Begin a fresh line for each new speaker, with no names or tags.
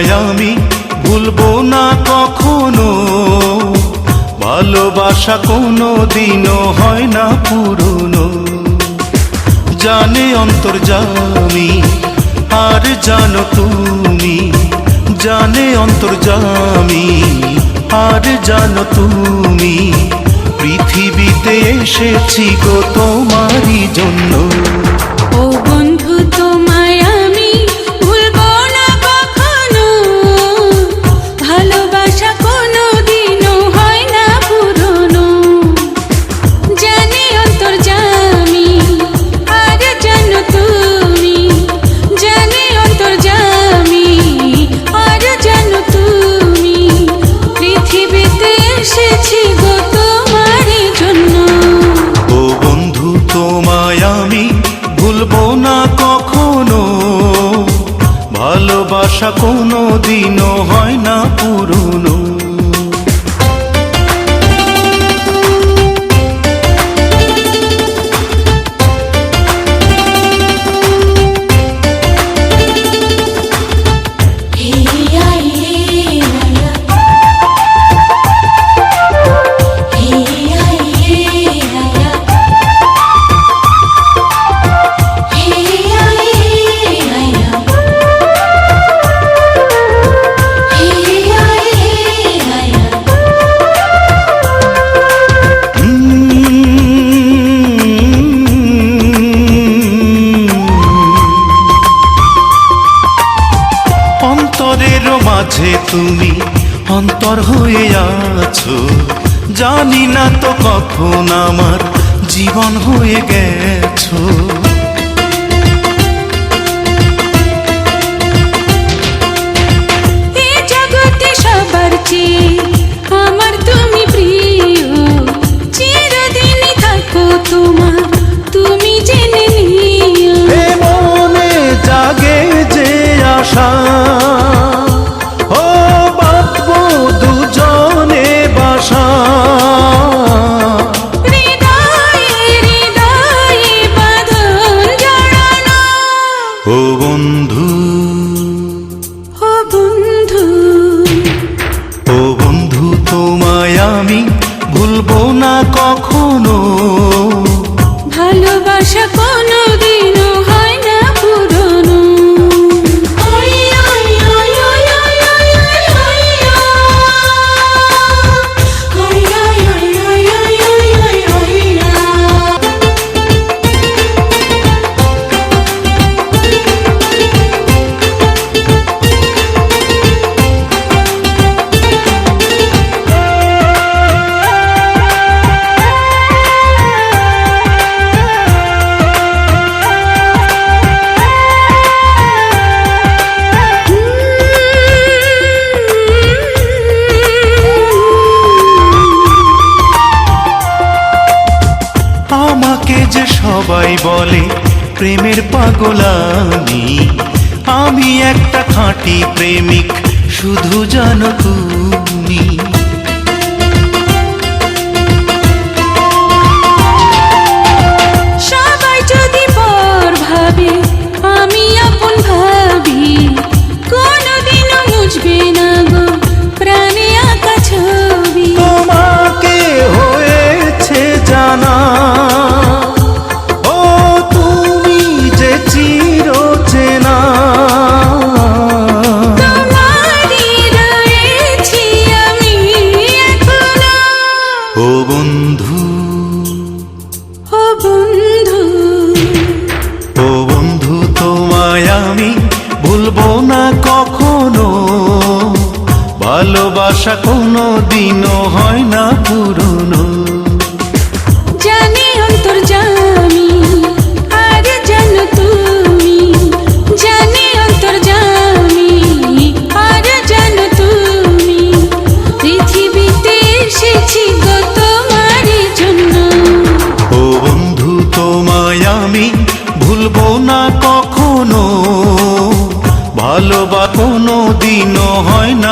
তোমায় আমি ভুলবো না কখনো। ভালোবাসা কোনো দিনও হয় না পুরনো। জানে অন্তর্জামি আর জানো তুমি। জানে অন্তর্জামি আর জানো তুমি। পৃথিবীতে এসেছি গো তোমারই জন্য।
ভালোবাসা কোনো দিনও
অন্তরের মাঝে তুমি অন্তর হয়ে আছো। জানি না তো কখন আমার জীবন হয়ে গেছো। আমাকে যে সবাই বলে প্রেমের পাগলামি আমি একটা খাঁটি প্রেমিক শুধু জানো তুমি। ভালোবাসা কোনো দিনও হয় না পুরনো।
জানি অন্তর্জামি আর জানো তুমি। জানি অন্তর্জামি আর জানো তুমি। পৃথিবীতে এসেছি গো তোমারই জন্য।
ও বন্ধু তোমায় আমি ভুলবো না কখনো। ভালোবা কোনো দিনও হয় না